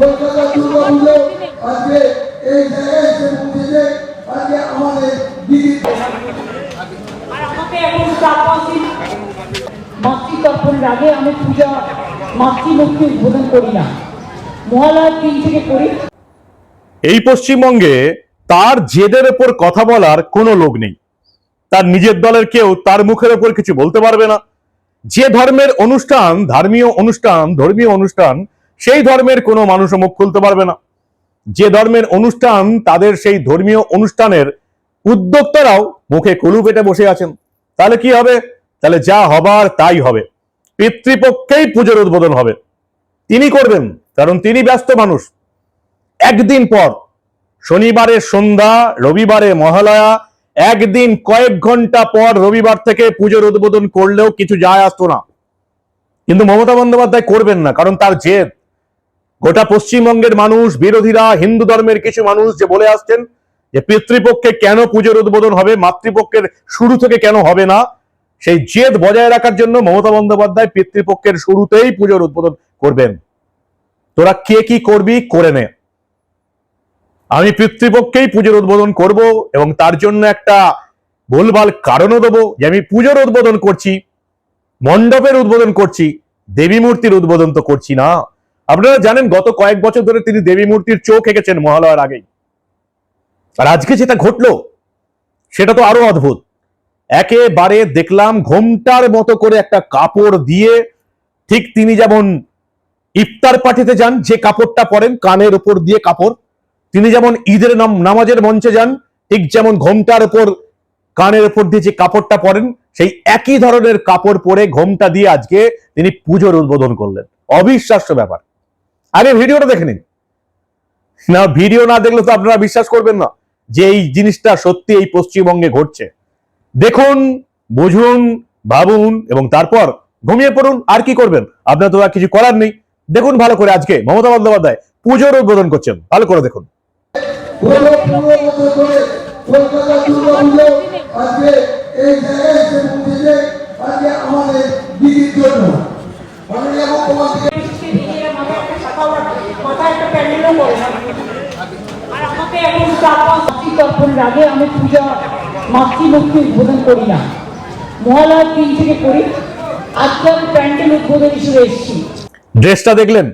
কলকাতা দুর্গা পুজো আজকে এই জায়গায় এসে পৌঁছেছে আজকে আমাদের দিদি আর আমাকে এখন চার পাঁচ দিন মাতৃতর্পণের আগে আমি পূজা মাতৃমূর্তি উদ্বোধন করি না। মহালয়ার দিন থেকে করি। এই পশ্চিমবঙ্গে তার জেদের ওপর কথা বলার কোনো লোক নেই। তার নিজের দলের কেউ তার মুখের ওপর কিছু বলতে পারবে না। যে ধর্মের অনুষ্ঠান ধর্মীয় অনুষ্ঠান ধর্মীয় অনুষ্ঠান সেই ধর্মের কোনো মানুষও মুখ খুলতে পারবে না। যে ধর্মের অনুষ্ঠান, তাদের সেই ধর্মীয় অনুষ্ঠানের উদ্যোক্তারাও মুখে কুলু পেটে বসে আছেন। তাহলে কি হবে? তাহলে যা হবার তাই হবে। পিতৃপক্ষেই পুজোর উদ্বোধন হবে। তিনি করবেন, কারণ তিনি ব্যস্ত মানুষ। একদিন পর, শনিবারে সন্ধ্যা, রবিবারে মহালয়া, একদিন কয়েক ঘণ্টা পর রবিবার থেকে পুজোর উদ্বোধন করলেও কিছু যায় আসতো না। কিন্তু মমতা বন্দ্যোপাধ্যায় করবেন না, কারণ তার জেদ। গোটা পশ্চিমবঙ্গের মানুষ, বিরোধীরা, হিন্দু ধর্মের কিছু মানুষ যে বলে আসছেন যে পিতৃপক্ষে কেন পুজোর উদ্বোধন হবে, মাতৃপক্ষের শুরু থেকে কেন হবে না, সেই জেদ বজায় রাখার জন্য মমতা বন্দ্যোপাধ্যায় পিতৃপক্ষের শুরুতেই পুজোর উদ্বোধন করবেন। তোরা কে কি করবি করে নে। আমি পিতৃপক্ষেই পুজোর উদ্বোধন করব এবং তার জন্য একটা ভুলভাল কারণও দেবো যে আমি পুজোর উদ্বোধন করছি, মণ্ডপের উদ্বোধন করছি দেবী মূর্তির উদ্বোধন তো করছি না। আপনারা জানেন গত কয়েক বছর ধরে তিনি দেবী মূর্তির চোখ এঁকেছেন মহালয়ার আগেই। আর আজকে যেটা ঘটলো, সেটা তো আরও অদ্ভুত। একেবারে দেখলাম ঘোমটার মতো করে একটা কাপড় দিয়ে ঠিক তিনি যেমন ইফতার পাঠিতে যান, যে কাপড়টা পরেন, কানের উপর দিয়ে কাপড়, তিনি যেমন ঈদের নাম, নামাজের মঞ্চে যান, ঠিক যেমন ঘোমটার উপর, কানের উপর দিয়ে যে কাপড়টা পরেন, সেই একই ধরনের কাপড় পরে ঘোমটা দিয়ে আজকে তিনি পুজোর উদ্বোধন করলেন। অবিশ্বাস্য ব্যাপার। আগে ভিডিওটা দেখে নিন। না, ভিডিও না দেখলে তো আপনারা বিশ্বাস করবেন না যে এই জিনিসটা সত্যি এই পশ্চিমবঙ্গে ঘটছে। দেখুন, বুঝুন, ভাবুন এবং তারপর ঘুমিয়ে পড়ুন, আর কি করবেন? আপনার তো আর কিছু করার নেই। দেখুন ভালো করে আজকে মমতা বন্দ্যোপাধ্যায় পুজোর উদ্বোধন করছেন। ভালো করে দেখুন জায়গায় এসে পৌঁছেছে আজকে আমাদের দিদির জন্য মাননীয় মুখ্যমন্ত্রী মাথায় একটা প্যান্ডেলও করে না। আর আমাকে এখন চার পাঁচ আমি পূজা উদ্বোধন করি না। মহালয়ার দিন থেকে করি। প্যান্ডেল উদ্বোধন হিসেবে এসেছি। ড্রেসটা দেখলেন?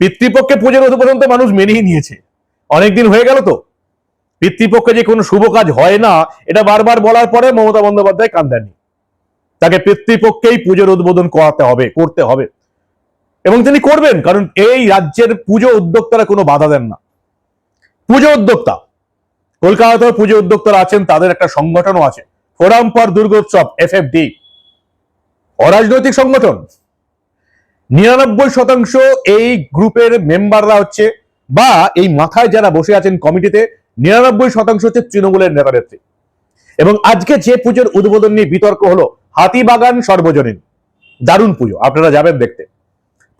পিতৃপক্ষে পুজোর উদ্বোধন তো মানুষ মেনেই নিয়েছে। অনেকদিন হয়ে গেল তো। পিতৃপক্ষে যে কোনো শুভ কাজ হয় না, এটা বারবার বলার পরে মমতা বন্দ্যোপাধ্যায় কান দেননি তাকে পিতৃপক্ষেই পুজোর উদ্বোধন করাতে হবে, করতে হবে। এবং তিনি করবেন, কারণ এই রাজ্যের পুজো উদ্যোক্তারা কোনো বাধা দেন না। পুজো উদ্যোক্তা কলকাতাতেও পুজো উদ্যোক্তারা আছেন, তাদের একটা সংগঠনও আছে, forum for Durgotsav F F D অরাজনৈতিক সংগঠন, নিরানব্বই শতাংশ এই গ্রুপের মেম্বাররা হচ্ছে, বা এই মাথায় যারা বসে আছেন কমিটিতে, নিরানব্বই শতাংশ হচ্ছে তৃণমূলের নেতা নেত্রী এবং আজকে যে পুজোর উদ্বোধন নিয়ে বিতর্ক হলো, হাতিবাগান সর্বজনীন। দারুণ পুজো, আপনারা যাবেন দেখতে।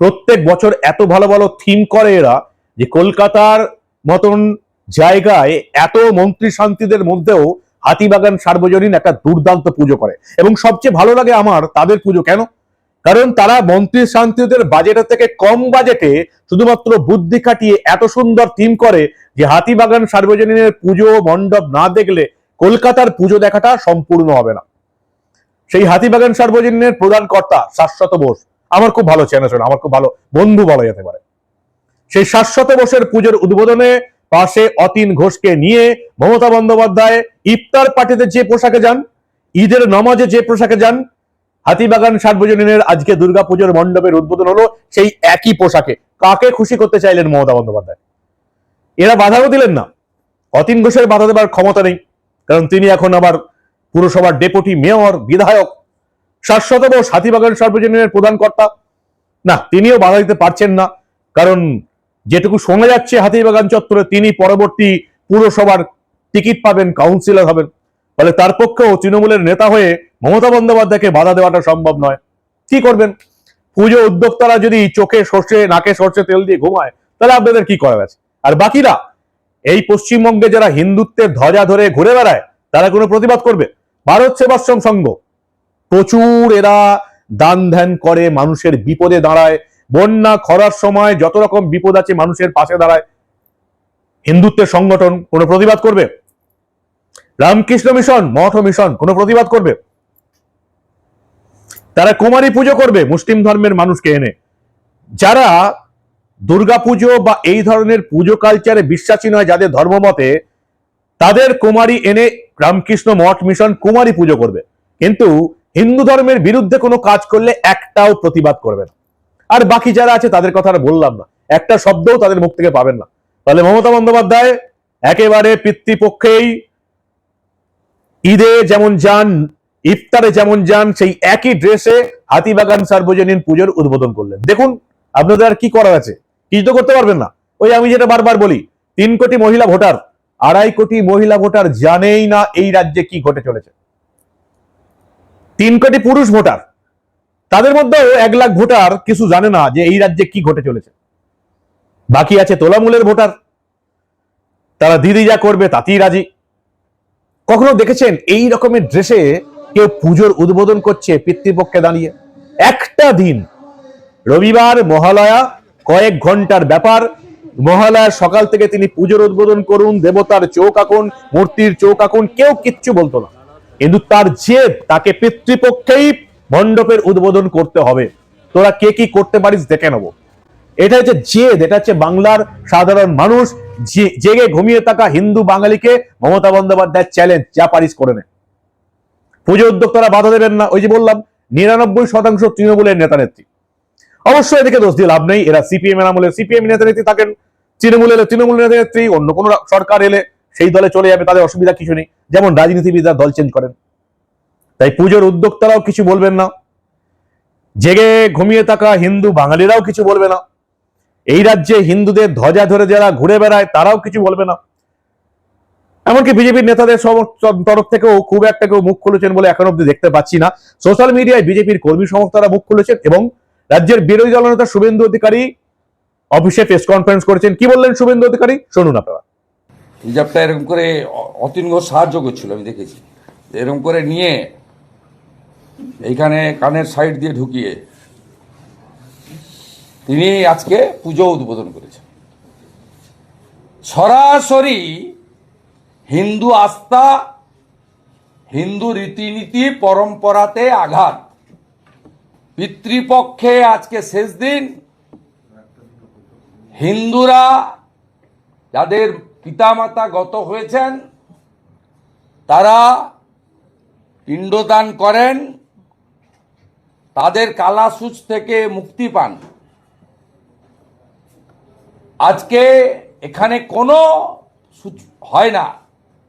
প্রত্যেক বছর এত ভালো ভালো থিম করে এরা যে কলকাতার মতন জায়গায় এত মন্ত্রী শান্তিদের মধ্যেও হাতিবাগান সার্বজনীন একটা দুর্দান্ত পুজো করে। এবং সবচেয়ে ভালো লাগে আমার তাদের পুজো কেন? কারণ তারা মন্ত্রী শান্তিদের বাজেটের থেকে কম বাজেটে শুধুমাত্র বুদ্ধি খাটিয়ে এত সুন্দর থিম করে যে হাতিবাগান সার্বজনীনের পুজো, মণ্ডপ না দেখলে কলকাতার পুজো দেখাটা সম্পূর্ণ হবে না। সেই হাতিবাগান সার্বজনীনের প্রধান কর্তা শাশ্বত বোস। আমার খুব ভালো চেনা আমার খুব ভালো বন্ধু বলা যেতে পারে। সেই শাশ্বত বোসের পুজোর উদ্বোধনে পাশে অতীন ঘোষকে নিয়ে মমতা বন্দ্যোপাধ্যায় ইফতার পার্টিতে যে পোশাকে যান, ঈদের নমাজে যে পোশাকে যান, হাতিবাগান সার্বজনীনের আজকে দুর্গাপুজোর মণ্ডপের উদ্বোধন হলো সেই একই পোশাকে। কাকে খুশি করতে চাইলেন মমতা বন্দ্যোপাধ্যায়? এরা বাধাও দিলেন না। অতীন ঘোষের বাধা দেবার ক্ষমতা নেই, কারণ তিনি এখন আবার পুরসভার ডেপুটি মেয়র, বিধায়ক। শাশ্বত বোস হাতিবাগান সার্বজনীনের প্রধান কর্তা। না, তিনিও বাধা দিতে পারছেন না, কারণ যেটুকু শোনা যাচ্ছে হাতিবাগান চত্বরে, তিনি পরবর্তী পুরসভার টিকিট পাবেন, কাউন্সিলর হবেন। ফলে তার পক্ষেও তৃণমূলের নেতা হয়ে মমতা বন্দ্যোপাধ্যায়কে বাধা দেওয়াটা সম্ভব নয়। কি করবেন? পুজো উদ্যোক্তারা যদি চোখে সর্ষে, নাকে সর্ষে তেল দিয়ে ঘুমায়, তাহলে আপনাদের কি করা গেছে আর বাকিরা, এই পশ্চিমবঙ্গে যারা হিন্দুত্বের ধ্বজা ধরে ঘুরে বেড়ায়, তারা কোনো প্রতিবাদ করবে? ভারত সেবাশ্রম সংঘ প্রচুর এরা দান ধ্যান করে, মানুষের বিপদে দাঁড়ায়। বন্যা, খরার সময় যত রকম বিপদ আছে, মানুষের পাশে দাঁড়ায়। হিন্দুত্বের সংগঠন কোনো প্রতিবাদ করবে? রামকৃষ্ণ মিশন, মঠ মিশন কোনো প্রতিবাদ করবে? তারা কুমারী পুজো করবে, মুসলিম ধর্মের মানুষকে এনে। যারা দুর্গাপুজো বা এই ধরনের পুজো কালচারে বিশ্বাসী নয়, যাদের ধর্মমতে, তাদের কুমারী এনে রামকৃষ্ণ মঠ মিশন কুমারী পুজো করবে। কিন্তু হিন্দু ধর্মের বিরুদ্ধে কোনো কাজ করলে একটাও প্রতিবাদ করবে না। আর বাকি যারা আছে, তাদের কথা আর বললাম না। একটা শব্দও তাদের মুখ থেকে পাবেন না। তাহলে মমতা বন্দ্যোপাধ্যায় একেবারে পিতৃপক্ষেই ঈদে যেমন যান, ইফতারে যেমন যান, সেই একই ড্রেসে হাতিবাগান সার্বজনীন পুজোর উদ্বোধন করলেন। দেখুন, আপনাদের আর কি করার আছে? কিছু তো করতে পারবেন না। ওই আমি যেটা বারবার বলি, তিন কোটি মহিলা ভোটার, আড়াই কোটি মহিলা ভোটার জানেই না এই রাজ্যে কি ঘটে চলেছে। তিন কোটি পুরুষ ভোটার। তাদের মধ্যেও এক লাখ ভোটার কিছু জানে না যে এই রাজ্যে কি ঘটে চলেছে। বাকি আছে তোলামূলের ভোটার। তারা দিদি যা করবে তাতেই রাজি। কখনো দেখেছেন এই রকমের ড্রেসে কেউ পুজোর উদ্বোধন করছে পিতৃপক্ষে দাঁড়িয়ে? একটা দিন। রবিবার মহালয়া, কয়েক ঘণ্টার ব্যাপার। মহালয়ার সকাল থেকে তিনি পুজোর উদ্বোধন করুন, দেবতার চোখ আঁকুন মূর্তির চোখ আঁকুন কেউ কিচ্ছু বলতো না। কিন্তু তার জেদ তাকে পিতৃপক্ষেই মণ্ডপের উদ্বোধন করতে হবে। তোরা কে কি করতে পারিস দেখে নেব। এটা হচ্ছে জেদ, এটা হচ্ছে বাংলার সাধারণ মানুষ জেগে ঘুমিয়ে থাকা হিন্দু বাঙালিকে মমতা বন্দ্যোপাধ্যায় চ্যালেঞ্জ যা পারিস করে নে। পুজো উদ্যোক্তারা বাধা দেবেন না, ওই যে বললাম, নিরানব্বই শতাংশ তৃণমূলের নেতা নেত্রী। অবশ্যই এদিকে দোষ দিয়ে লাভ নেই, এরা সিপিএম এর আমলে সিপিএম নেতা নেত্রী থাকেন। তৃণমূল এলে তৃণমূল নেতা নেত্রী, অন্য কোনো সরকার এলে সেই দলে চলে যাবে, তাদের অসুবিধা কিছু নেই। যেমন রাজনীতিবিদরা দল চেঞ্জ করেন। তাই পুজোর উদ্যোক্তারাও কিছু বলবেন না। জেগে ঘুমিয়ে থাকা হিন্দু বাঙালিরাও কিছু বলবে না। এই রাজ্যে হিন্দুদের ধ্বজা ধরে যারা ঘুরে বেড়ায়, তারাও কিছু বলবে না। এমনকি বিজেপির নেতাদের তরফ থেকেও খুব একটা কেউ মুখ খুলেছেন বলে এখন অব্দি দেখতে পাচ্ছি না। সোশ্যাল মিডিয়ায় বিজেপির কর্মী সমর্থকরা মুখ খুলেছেন এবং রাজ্যের বিরোধী দলনেতা শুভেন্দু অধিকারী অফিসে প্রেস কনফারেন্স করেছেন। কি বললেন শুভেন্দু অধিকারী? শুনুন আপনারা। হিজাবটা এরকম করে অতীন ঘোষ সাহায্য করছিল, আমি দেখেছি। এরকম করে নিয়ে এইখানে কানের সাইড দিয়ে ঢুকিয়ে তিনি আজকে পুজো উদ্বোধন করেছেন। সরাসরি হিন্দু আস্থা, হিন্দু রীতিনীতি পরম্পরাতে আঘাত। পিতৃপক্ষে আজকে শেষ দিন, হিন্দুরা যাদের পিতামাতা গত হয়েছেন, তারা পিণ্ডদান করেন, তাদের কালাসুচ থেকে মুক্তি পান। আজকে এখানে কোনো হয় না।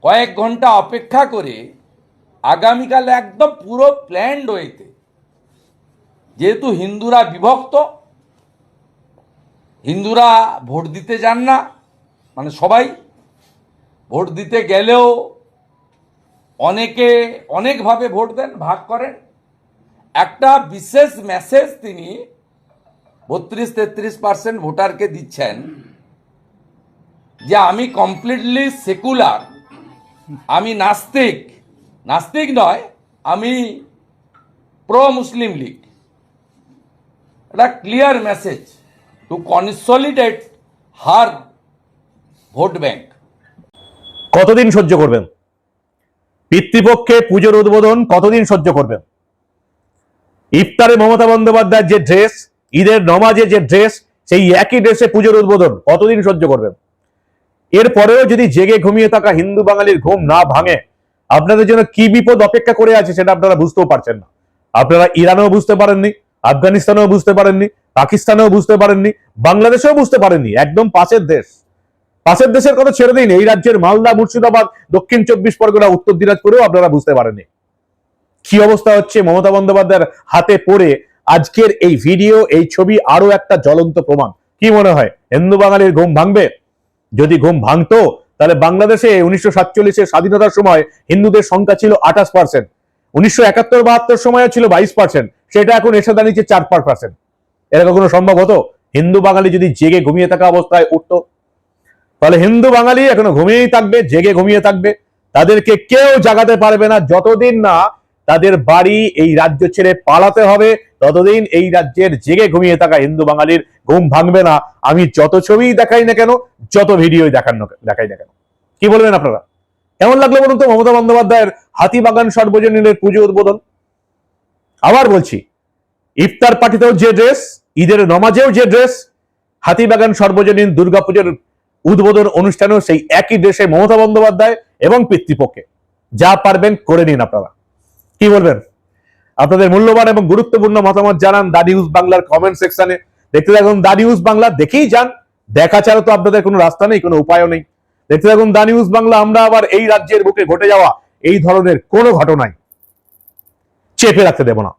কয়েক ঘণ্টা অপেক্ষা করে আগামীকাল একদম পুরো প্ল্যান্ড ওয়েতে যেহেতু হিন্দুরা বিভক্ত, হিন্দুরা ভোট দিতে যান না মানে সবাই ভোট দিতে গেলেও অনেকে অনেকভাবে ভোট দেন, ভাগ করেন। একটা বিশেষ মেসেজ তিনি বত্রিশ তেত্রিশ পার্সেন্ট ভোটারকে দিচ্ছেন যে আমি কমপ্লিটলি সেকুলার আমি নাস্তিক। নাস্তিক নয়, আমি প্রো মুসলিম লীগ। এটা clear message to consolidate her vote bank কতদিন সহ্য করবেন? পিতৃপক্ষে পুজোর উদ্বোধন কতদিন সহ্য করবেন? ইফতারে মমতা বন্দ্যোপাধ্যায়ের যে ড্রেস ঈদের নমাজে যে ড্রেস সেই একই ড্রেসে পুজোর উদ্বোধন কতদিন সহ্য করবেন? এরপরেও যদি জেগে ঘুমিয়ে থাকা হিন্দু বাঙালির ঘুম না ভাঙে, আপনাদের জন্য কি বিপদ অপেক্ষা করে আছে সেটা আপনারা বুঝতেও পারছেন না। আপনারা ইরানেও বুঝতে পারেননি, আফগানিস্তানেও বুঝতে পারেননি, পাকিস্তানেও বুঝতে পারেননি, বাংলাদেশেও বুঝতে পারেননি, একদম পাশের দেশ। পাশের দেশের কথা ছেড়ে দিন। এই রাজ্যের মালদা, মুর্শিদাবাদ, দক্ষিণ চব্বিশ পরগনা, উত্তর দিনাজপুরেও আপনারা বুঝতে পারেননি। কি অবস্থা হচ্ছে? মমতা বন্দ্যোপাধ্যায়ের হাতে পড়ে আজকের এই ভিডিও, এই ছবি আরও একটা জ্বলন্ত প্রমাণ। কি মনে হয়? হিন্দু বাঙালির ঘুম ভাঙবে? যদি ঘুম ভাঙতো, তাহলে বাংলাদেশে উনিশশো সাতচল্লিশের স্বাধীনতার সময় হিন্দুদের সংখ্যা ছিল আঠাশ পার্সেন্ট উনিশশো একাত্তর বাহাত্তর সময় ছিল বাইশ পার্সেন্ট সেটা এখন এসে দাঁড়িয়েছে চার পাঁচ পার্সেন্ট এটা কখনো সম্ভব হতো? হিন্দু বাঙালি যদি জেগে ঘুমিয়ে থাকা অবস্থায় উঠতো? তাহলে হিন্দু বাঙালি এখনও ঘুমিয়েই থাকবে, জেগে ঘুমিয়ে থাকবে। তাদেরকে কেউ জাগাতে পারবে না, যতদিন না তাদের বাড়ি এই রাজ্য ছেড়ে পালাতে হবে, ততদিন এই রাজ্যের জেগে ঘুমিয়ে থাকা হিন্দু বাঙালির ঘুম ভাঙবে না। আমি যত ছবিই দেখাই না কেন, যত ভিডিও দেখান দেখাই না কেন। কি বলবেন আপনারা? কেমন লাগল বলুন তো মমতা বন্দ্যোপাধ্যায়ের হাতিবাগান সর্বজনীনের পুজো উদ্বোধন? আবার বলছি, ইফতার পার্টিতেও যে ড্রেস ঈদের নমাজেও যে ড্রেস হাতিবাগান সর্বজনীন দুর্গাপুজোর উদ্বোধন অনুষ্ঠানেও সেই একই দেশে মমতা বন্দ্যোপাধ্যায় এবং পিতৃপক্ষে। যা পারবেন করে নিন আপনারা। কি বলবেন? আপনাদের মূল্যবান এবং গুরুত্বপূর্ণ মতামত জানান দা নিউজ বাংলার কমেন্ট সেকশনে দেখতে থাকুন দা নিউজ বাংলা, দেখেই যান। দেখা ছাড়া তো আপনাদের কোনো রাস্তা নেই, কোনো উপায়ও নেই। দেখতে থাকুন দা নিউজ বাংলা, আমরা আবার এই রাজ্যের বুকে ঘটে যাওয়া। এই ধরনের কোনো ঘটনায় চেপে রাখতে দেব না।